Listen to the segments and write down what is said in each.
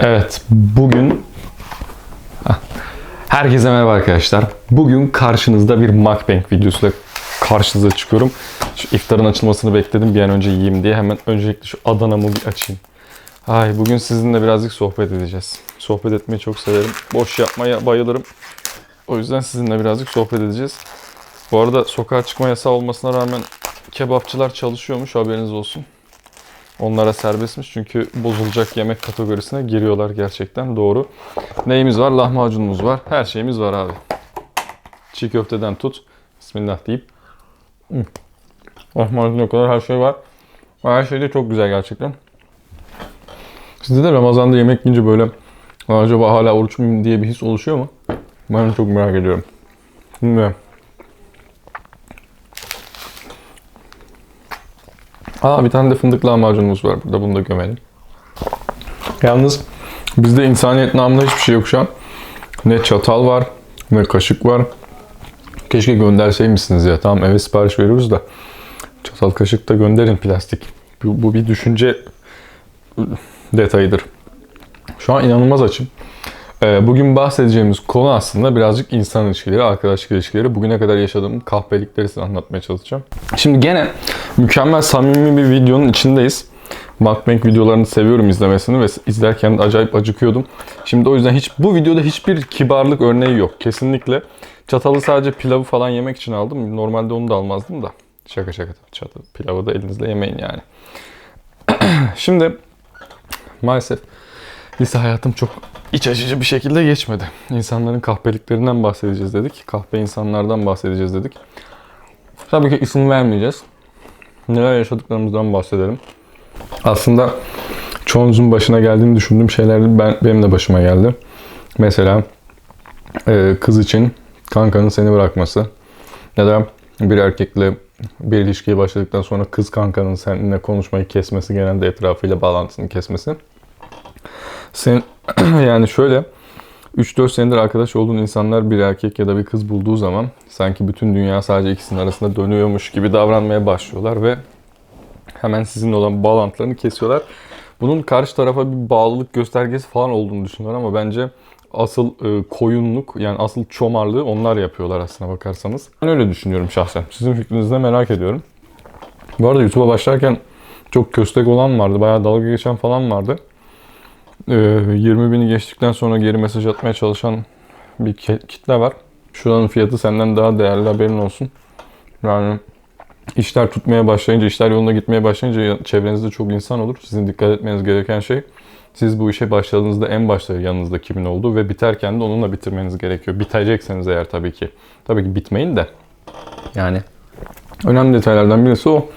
Evet, bugün. Herkese merhaba arkadaşlar. Bugün karşınızda bir mukbang videosuyla karşınıza çıkıyorum. Şu iftarın açılmasını bekledim bir an önce yiyeyim diye. Hemen öncelikle şu Adana'mı bir açayım. Ay bugün sizinle birazcık sohbet edeceğiz. Sohbet etmeyi çok severim. Boş yapmaya bayılırım. O yüzden sizinle birazcık sohbet edeceğiz. Bu arada sokağa çıkma yasağı olmasına rağmen kebapçılar çalışıyormuş haberiniz olsun. Onlara serbestmiş çünkü bozulacak yemek kategorisine giriyorlar gerçekten doğru. Neyimiz var? Lahmacunumuz var. Her şeyimiz var abi. Çiğ köfteden tut. Bismillah deyip. Hmm. Lahmacun o kadar her şey var. Her şey de çok güzel gerçekten. Sizde de Ramazan'da yemek yiyince böyle "Aa, acaba hala oruç muyum diye bir his oluşuyor mu? Ben çok merak ediyorum. Şimdi Aa bir tane de fındık lahmacunumuz var burada. Bunu da gömelim. Yalnız bizde insaniyet namında hiçbir şey yok şu an. Ne çatal var, ne kaşık var. Keşke gönderseymişsiniz ya. Tamam eve sipariş veriyoruz da. Çatal kaşık da gönderin plastik. Bu, bu bir düşünce detayıdır. Şu an inanılmaz açım. Ee, Bugün bahsedeceğimiz konu aslında birazcık insan ilişkileri, arkadaşlık ilişkileri. Bugüne kadar yaşadığım kahpelikleri size anlatmaya çalışacağım. Şimdi gene mükemmel samimi bir videonun içindeyiz. Mukbang videolarını seviyorum izlemesini ve izlerken acayip acıkıyordum. Şimdi o yüzden hiç bu videoda hiçbir kibarlık örneği yok. Kesinlikle. Çatalı sadece pilavı falan yemek için aldım. Normalde onu da almazdım da. Şaka şaka. Çatal, pilavı da elinizle yemeyin yani. Şimdi maalesef lise hayatım çok iç açıcı bir şekilde geçmedi. İnsanların kahpeliklerinden bahsedeceğiz dedik. Kahpe insanlardan bahsedeceğiz dedik. Tabii ki isim vermeyeceğiz. Neler yaşadıklarımızdan bahsedelim. Aslında çoğunuzun başına geldiğini düşündüğüm şeyler ben, benim de başıma geldi. Mesela e, kız için kankanın seni bırakması ya da bir erkekle bir ilişkiye başladıktan sonra kız kankanın seninle konuşmayı kesmesi, genelde etrafıyla bağlantısını kesmesi. Sen yani şöyle 3-4 senedir arkadaş olduğun insanlar bir erkek ya da bir kız bulduğu zaman sanki bütün dünya sadece ikisinin arasında dönüyormuş gibi davranmaya başlıyorlar ve hemen sizinle olan bağlantılarını kesiyorlar. Bunun karşı tarafa bir bağlılık göstergesi falan olduğunu düşünüyorlar ama bence asıl e, koyunluk yani asıl çomarlığı onlar yapıyorlar aslına bakarsanız. Ben öyle düşünüyorum şahsen. Sizin fikrinizi de merak ediyorum. Bu arada YouTube'a başlarken çok köstek olan vardı. Bayağı dalga geçen falan vardı. Ee, 20 bini geçtikten sonra geri mesaj atmaya çalışan bir kitle var. Şuranın fiyatı senden daha değerli haberin olsun. Yani işler tutmaya başlayınca, işler yoluna gitmeye başlayınca çevrenizde çok insan olur. Sizin dikkat etmeniz gereken şey siz bu işe başladığınızda en başta yanınızda kimin olduğu ve biterken de onunla bitirmeniz gerekiyor. Bitecekseniz eğer tabii ki. Tabii ki bitmeyin de. Yani önemli detaylardan birisi o.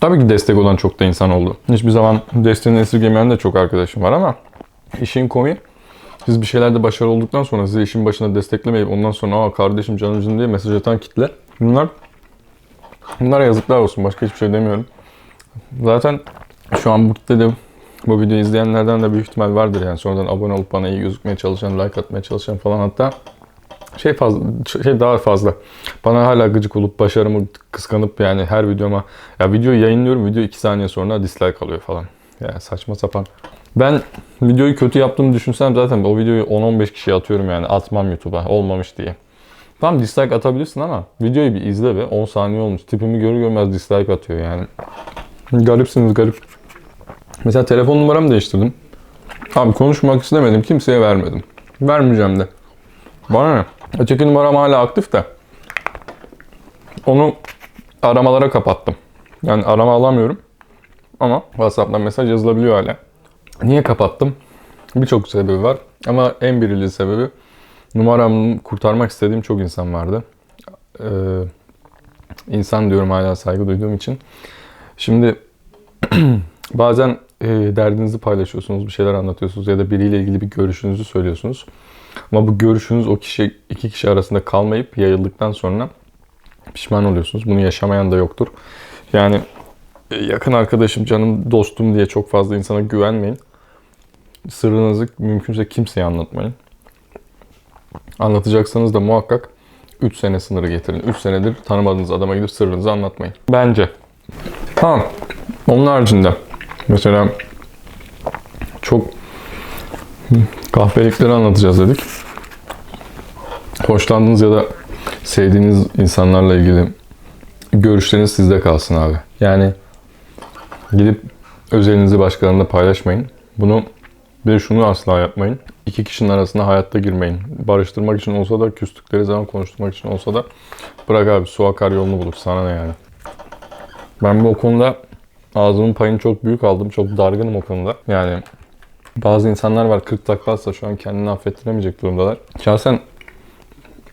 Tabii ki destek olan çok da insan oldu. Hiçbir zaman desteğini esirgemeyen de çok arkadaşım var ama işin komiği siz bir şeylerde başarılı olduktan sonra sizi işin başına desteklemeyip ondan sonra aa kardeşim canımcım diye mesaj atan kitle bunlar bunlara yazıklar olsun başka hiçbir şey demiyorum. Zaten şu an bu kitlede bu videoyu izleyenlerden de büyük ihtimal vardır yani sonradan abone olup bana iyi gözükmeye çalışan, like atmaya çalışan falan hatta şey fazla şey daha fazla. Bana hala gıcık olup başarımı kıskanıp yani her videoma ya videoyu yayınlıyorum video 2 saniye sonra dislike alıyor falan. Ya saçma sapan. Ben videoyu kötü yaptığımı düşünsem zaten o videoyu 10-15 kişiye atıyorum yani atmam YouTube'a olmamış diye. Tamam dislike atabilirsin ama videoyu bir izle be 10 saniye olmuş. Tipimi görür görmez dislike atıyor yani. Garipsiniz garip. Mesela telefon numaramı değiştirdim. Abi konuşmak istemedim kimseye vermedim. Vermeyeceğim de. Bana ne? Öteki numaram hala aktif de. Onu aramalara kapattım. Yani arama alamıyorum. Ama WhatsApp'tan mesaj yazılabiliyor hala. Niye kapattım? Birçok sebebi var. Ama en birili sebebi numaramı kurtarmak istediğim çok insan vardı. Ee, insan diyorum hala saygı duyduğum için. Şimdi bazen e, derdinizi paylaşıyorsunuz, bir şeyler anlatıyorsunuz ya da biriyle ilgili bir görüşünüzü söylüyorsunuz. Ama bu görüşünüz o kişi iki kişi arasında kalmayıp yayıldıktan sonra pişman oluyorsunuz. Bunu yaşamayan da yoktur. Yani e, yakın arkadaşım, canım, dostum diye çok fazla insana güvenmeyin. Sırrınızı mümkünse kimseye anlatmayın. Anlatacaksanız da muhakkak 3 sene sınırı getirin. 3 senedir tanımadığınız adama gidip sırrınızı anlatmayın. Bence. Tamam. Onun haricinde mesela Kahvelikleri anlatacağız dedik. Hoşlandığınız ya da sevdiğiniz insanlarla ilgili görüşleriniz sizde kalsın abi. Yani gidip özelinizi başkalarına paylaşmayın. Bunu bir şunu asla yapmayın. İki kişinin arasına hayatta girmeyin. Barıştırmak için olsa da, küstükleri zaman konuşturmak için olsa da bırak abi su akar yolunu bulur. Sana ne yani. Ben bu konuda ağzımın payını çok büyük aldım. Çok dargınım o konuda. Yani bazı insanlar var 40 taklatsa şu an kendini affettiremeyecek durumdalar. Şahsen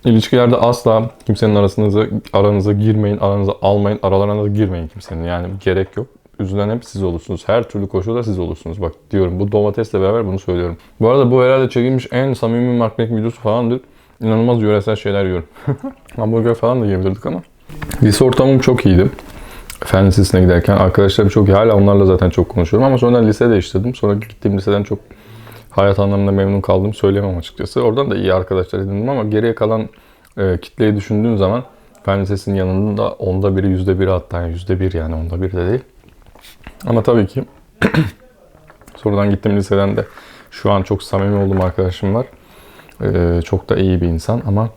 ilişkilerde asla kimsenin arasınıza, aranıza girmeyin, aranıza almayın, aralarına girmeyin kimsenin. Yani gerek yok. Üzülen hep siz olursunuz. Her türlü koşulda siz olursunuz. Bak diyorum bu domatesle beraber bunu söylüyorum. Bu arada bu herhalde çekilmiş en samimi markmek videosu falandır. İnanılmaz yöresel şeyler yiyorum. Hamburger falan da yiyebilirdik ama. Lise ortamım çok iyiydi. Fen Lisesi'ne giderken arkadaşlarım çok iyi. Hala onlarla zaten çok konuşuyorum ama sonra lise değiştirdim. Sonra gittiğim liseden çok hayat anlamında memnun kaldım söyleyemem açıkçası. Oradan da iyi arkadaşlar edindim ama geriye kalan e, kitleyi düşündüğün zaman Fen Lisesi'nin yanında onda biri, yüzde biri hatta yani yüzde bir yani onda bir de değil. Ama tabii ki sonradan gittim liseden de şu an çok samimi olduğum arkadaşım var. E, çok da iyi bir insan ama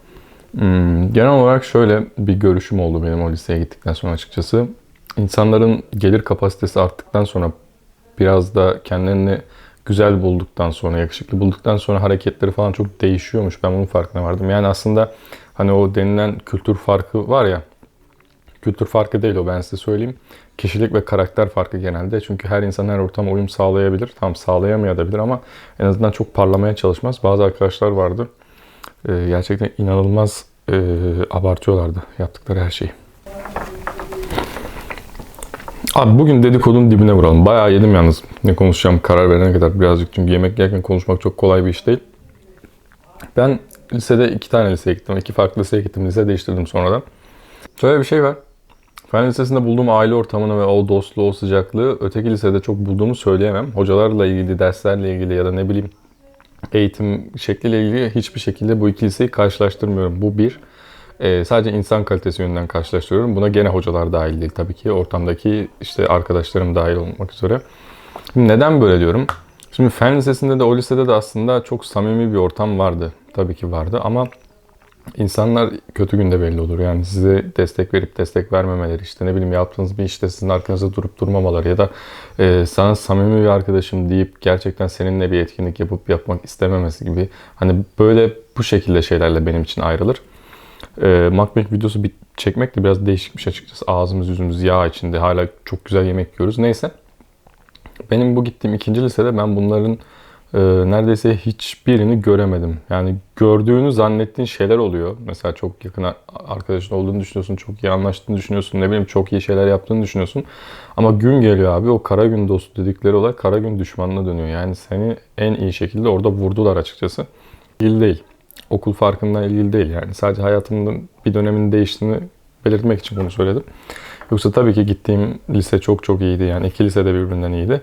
hmm, genel olarak şöyle bir görüşüm oldu benim o liseye gittikten sonra açıkçası. İnsanların gelir kapasitesi arttıktan sonra biraz da kendilerini güzel bulduktan sonra, yakışıklı bulduktan sonra hareketleri falan çok değişiyormuş. Ben bunun farkına vardım. Yani aslında hani o denilen kültür farkı var ya, kültür farkı değil o ben size söyleyeyim. Kişilik ve karakter farkı genelde. Çünkü her insan her ortama uyum sağlayabilir. Tam sağlayamayabilir ama en azından çok parlamaya çalışmaz. Bazı arkadaşlar vardı. Ee, gerçekten inanılmaz e, abartıyorlardı yaptıkları her şeyi. Abi bugün dedikodunun dibine vuralım. Bayağı yedim yalnız. Ne konuşacağım karar verene kadar birazcık. Çünkü yemek yerken konuşmak çok kolay bir iş değil. Ben lisede iki tane liseye gittim. iki farklı liseye gittim. Lise değiştirdim sonradan. Şöyle bir şey var. Fen Lisesi'nde bulduğum aile ortamını ve o dostluğu, o sıcaklığı öteki lisede çok bulduğumu söyleyemem. Hocalarla ilgili, derslerle ilgili ya da ne bileyim eğitim şekliyle ilgili hiçbir şekilde bu iki liseyi karşılaştırmıyorum. Bu bir. Ee, sadece insan kalitesi yönünden karşılaştırıyorum. Buna gene hocalar dahil değil tabii ki. Ortamdaki işte arkadaşlarım dahil olmak üzere. Şimdi neden böyle diyorum? Şimdi fen lisesinde de o lisede de aslında çok samimi bir ortam vardı. Tabii ki vardı ama insanlar kötü günde belli olur. Yani size destek verip destek vermemeleri işte ne bileyim yaptığınız bir işte sizin arkanızda durup durmamaları ya da e, sana samimi bir arkadaşım deyip gerçekten seninle bir etkinlik yapıp yapmak istememesi gibi hani böyle bu şekilde şeylerle benim için ayrılır. E, mukbang videosu bir çekmek de biraz değişikmiş açıkçası. Ağzımız yüzümüz yağ içinde. Hala çok güzel yemek yiyoruz. Neyse. Benim bu gittiğim ikinci lisede ben bunların e, neredeyse hiçbirini göremedim. Yani gördüğünü zannettiğin şeyler oluyor. Mesela çok yakın arkadaşın olduğunu düşünüyorsun, çok iyi anlaştığını düşünüyorsun, ne bileyim çok iyi şeyler yaptığını düşünüyorsun. Ama gün geliyor abi o kara gün dostu dedikleri olay kara gün düşmanına dönüyor. Yani seni en iyi şekilde orada vurdular açıkçası. İl değil okul farkından ilgili değil yani. Sadece hayatımın bir dönemin değiştiğini belirtmek için bunu söyledim. Yoksa tabii ki gittiğim lise çok çok iyiydi. Yani iki lise de birbirinden iyiydi.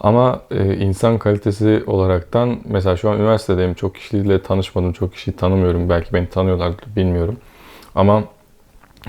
Ama e, insan kalitesi olaraktan mesela şu an üniversitedeyim. Çok kişiyle tanışmadım. Çok kişiyi tanımıyorum. Belki beni tanıyorlar bilmiyorum. Ama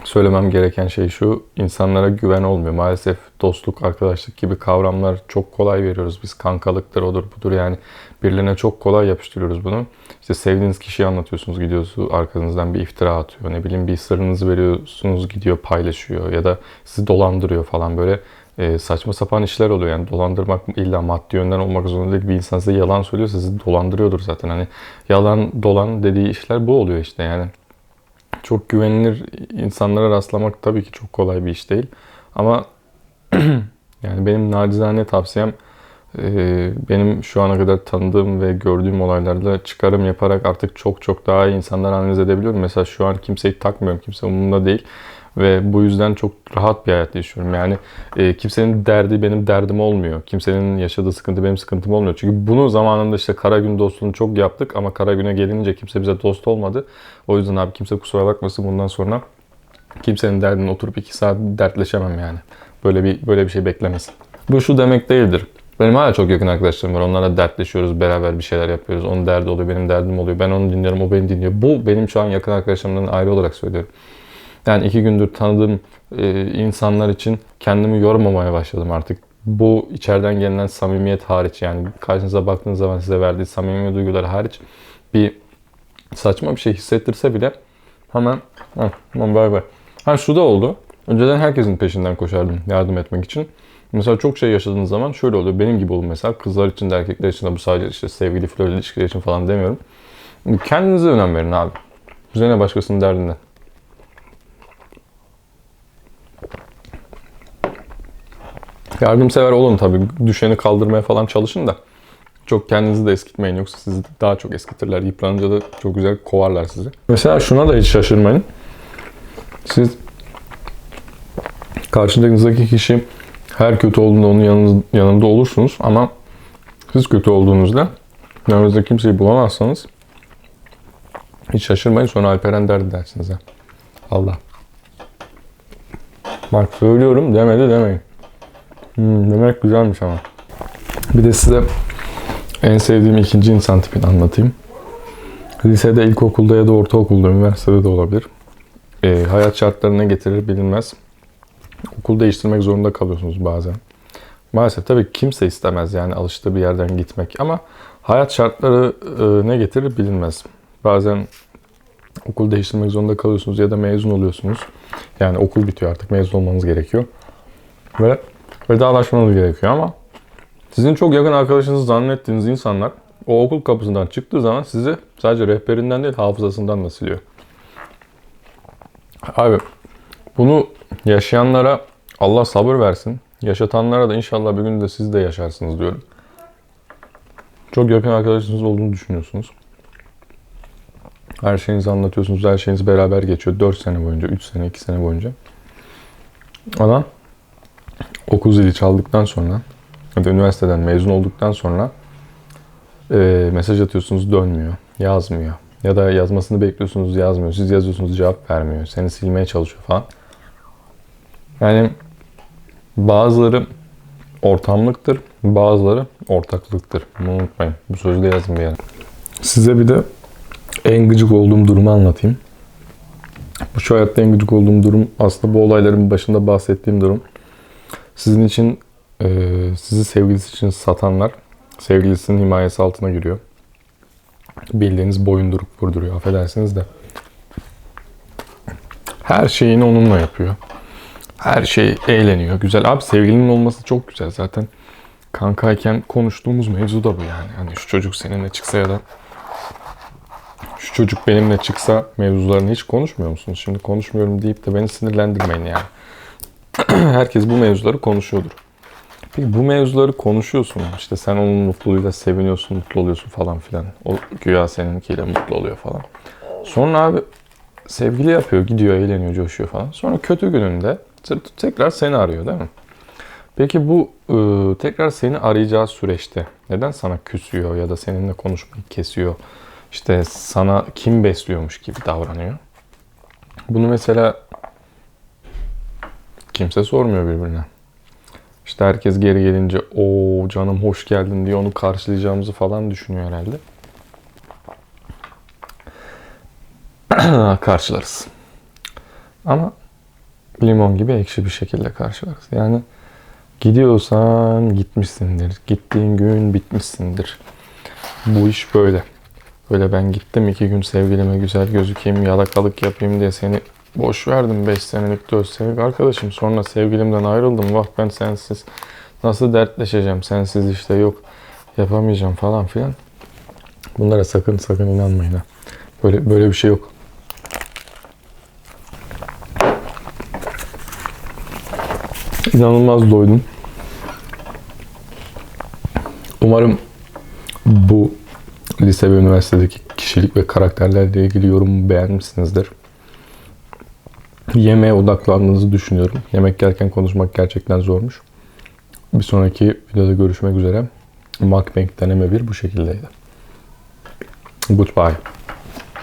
söylemem gereken şey şu. insanlara güven olmuyor. Maalesef dostluk, arkadaşlık gibi kavramlar çok kolay veriyoruz. Biz kankalıktır, odur budur yani birilerine çok kolay yapıştırıyoruz bunu. İşte sevdiğiniz kişiyi anlatıyorsunuz gidiyorsunuz arkanızdan bir iftira atıyor. Ne bileyim bir sırrınızı veriyorsunuz gidiyor paylaşıyor ya da sizi dolandırıyor falan böyle e, saçma sapan işler oluyor. Yani dolandırmak illa maddi yönden olmak zorunda değil. Bir insan size yalan söylüyorsa sizi dolandırıyordur zaten. Hani yalan dolan dediği işler bu oluyor işte yani. Çok güvenilir insanlara rastlamak tabii ki çok kolay bir iş değil. Ama yani benim nacizane tavsiyem ee, benim şu ana kadar tanıdığım ve gördüğüm olaylarla çıkarım yaparak artık çok çok daha iyi insanlar analiz edebiliyorum. Mesela şu an kimseyi takmıyorum. Kimse umurumda değil. Ve bu yüzden çok rahat bir hayat yaşıyorum. Yani e, kimsenin derdi benim derdim olmuyor. Kimsenin yaşadığı sıkıntı benim sıkıntım olmuyor. Çünkü bunu zamanında işte kara gün dostluğunu çok yaptık ama kara güne gelince kimse bize dost olmadı. O yüzden abi kimse kusura bakmasın bundan sonra kimsenin derdini oturup iki saat dertleşemem yani. Böyle bir böyle bir şey beklemesin. Bu şu demek değildir. Benim hala çok yakın arkadaşlarım var. Onlarla dertleşiyoruz, beraber bir şeyler yapıyoruz. Onun derdi oluyor, benim derdim oluyor. Ben onu dinliyorum, o beni dinliyor. Bu benim şu an yakın arkadaşlarımdan ayrı olarak söylüyorum. Yani iki gündür tanıdığım e, insanlar için kendimi yormamaya başladım artık. bu içeriden gelen samimiyet hariç yani karşınıza baktığınız zaman size verdiği samimi duygular hariç bir saçma bir şey hissettirse bile hemen "Hı, tamam bay bay. Ha şu da oldu. Önceden herkesin peşinden koşardım yardım etmek için. Mesela çok şey yaşadığınız zaman şöyle oluyor. Benim gibi oldu mesela. Kızlar için de erkekler için de bu sadece işte sevgili flört ilişkiler için falan demiyorum. Kendinize önem verin abi. Bize ne başkasının derdinden. Yardımsever olun tabii. Düşeni kaldırmaya falan çalışın da. Çok kendinizi de eskitmeyin yoksa sizi daha çok eskitirler. Yıpranınca da çok güzel kovarlar sizi. Mesela şuna da hiç şaşırmayın. Siz karşınızdaki kişi her kötü olduğunda onun yanınız, yanında olursunuz ama siz kötü olduğunuzda yanınızda kimseyi bulamazsanız hiç şaşırmayın sonra Alperen derdi dersiniz ha. Allah. Bak söylüyorum demedi demeyin. Hmm, demek güzelmiş ama. Bir de size en sevdiğim ikinci insan tipini anlatayım. Lisede, ilkokulda ya da ortaokulda, üniversitede de olabilir. Ee, hayat şartlarına getirir bilinmez. Okul değiştirmek zorunda kalıyorsunuz bazen. Maalesef tabii kimse istemez yani alıştığı bir yerden gitmek ama hayat şartları e, ne getirir bilinmez. Bazen okul değiştirmek zorunda kalıyorsunuz ya da mezun oluyorsunuz. Yani okul bitiyor artık mezun olmanız gerekiyor. Ve vedalaşmanız gerekiyor ama sizin çok yakın arkadaşınız zannettiğiniz insanlar o okul kapısından çıktığı zaman sizi sadece rehberinden değil hafızasından da siliyor. Abi bunu yaşayanlara Allah sabır versin. Yaşatanlara da inşallah bir gün de siz de yaşarsınız diyorum. Çok yakın arkadaşınız olduğunu düşünüyorsunuz. Her şeyinizi anlatıyorsunuz. Her şeyiniz beraber geçiyor. 4 sene boyunca, 3 sene, 2 sene boyunca. Adam okul zili çaldıktan sonra ya da üniversiteden mezun olduktan sonra e, mesaj atıyorsunuz dönmüyor, yazmıyor. Ya da yazmasını bekliyorsunuz yazmıyor. Siz yazıyorsunuz cevap vermiyor. Seni silmeye çalışıyor falan. Yani bazıları ortamlıktır, bazıları ortaklıktır. Bunu unutmayın. Bu sözü de yazın bir yere. Size bir de en gıcık olduğum durumu anlatayım. Bu şu hayatta en gıcık olduğum durum aslında bu olayların başında bahsettiğim durum. Sizin için, e, sizi sevgilisi için satanlar sevgilisinin himayesi altına giriyor. Bildiğiniz boyundurup vurduruyor. Affedersiniz de. Her şeyini onunla yapıyor. Her şey eğleniyor. Güzel. Abi sevgilinin olması çok güzel. Zaten kankayken konuştuğumuz mevzu da bu yani. Hani şu çocuk seninle çıksa ya da şu çocuk benimle çıksa mevzularını hiç konuşmuyor musunuz? Şimdi konuşmuyorum deyip de beni sinirlendirmeyin yani. Herkes bu mevzuları konuşuyordur. Peki bu mevzuları konuşuyorsun. İşte sen onun mutluluğuyla seviniyorsun, mutlu oluyorsun falan filan. O güya seninkiyle mutlu oluyor falan. Sonra abi sevgili yapıyor, gidiyor, eğleniyor, coşuyor falan. Sonra kötü gününde tekrar seni arıyor değil mi? Peki bu ıı, tekrar seni arayacağı süreçte neden sana küsüyor ya da seninle konuşmayı kesiyor? İşte sana kim besliyormuş gibi davranıyor. Bunu mesela kimse sormuyor birbirine. İşte herkes geri gelince o canım hoş geldin diye onu karşılayacağımızı falan düşünüyor herhalde. Karşılarız. Ama limon gibi ekşi bir şekilde karşılarız. Yani gidiyorsan gitmişsindir. Gittiğin gün bitmişsindir. Bu iş böyle. Böyle ben gittim iki gün sevgilime güzel gözükeyim, yalakalık yapayım diye seni boş verdim 5 senelik 4 senelik arkadaşım. Sonra sevgilimden ayrıldım. Vah ben sensiz nasıl dertleşeceğim? Sensiz işte yok yapamayacağım falan filan. Bunlara sakın sakın inanmayın ha. Böyle böyle bir şey yok. İnanılmaz doydum. Umarım bu lise ve üniversitedeki kişilik ve karakterlerle ilgili yorumu beğenmişsinizdir. Yemeğe odaklandığınızı düşünüyorum. Yemek yerken konuşmak gerçekten zormuş. Bir sonraki videoda görüşmek üzere. Mukbang deneme bir bu şekildeydi. Goodbye.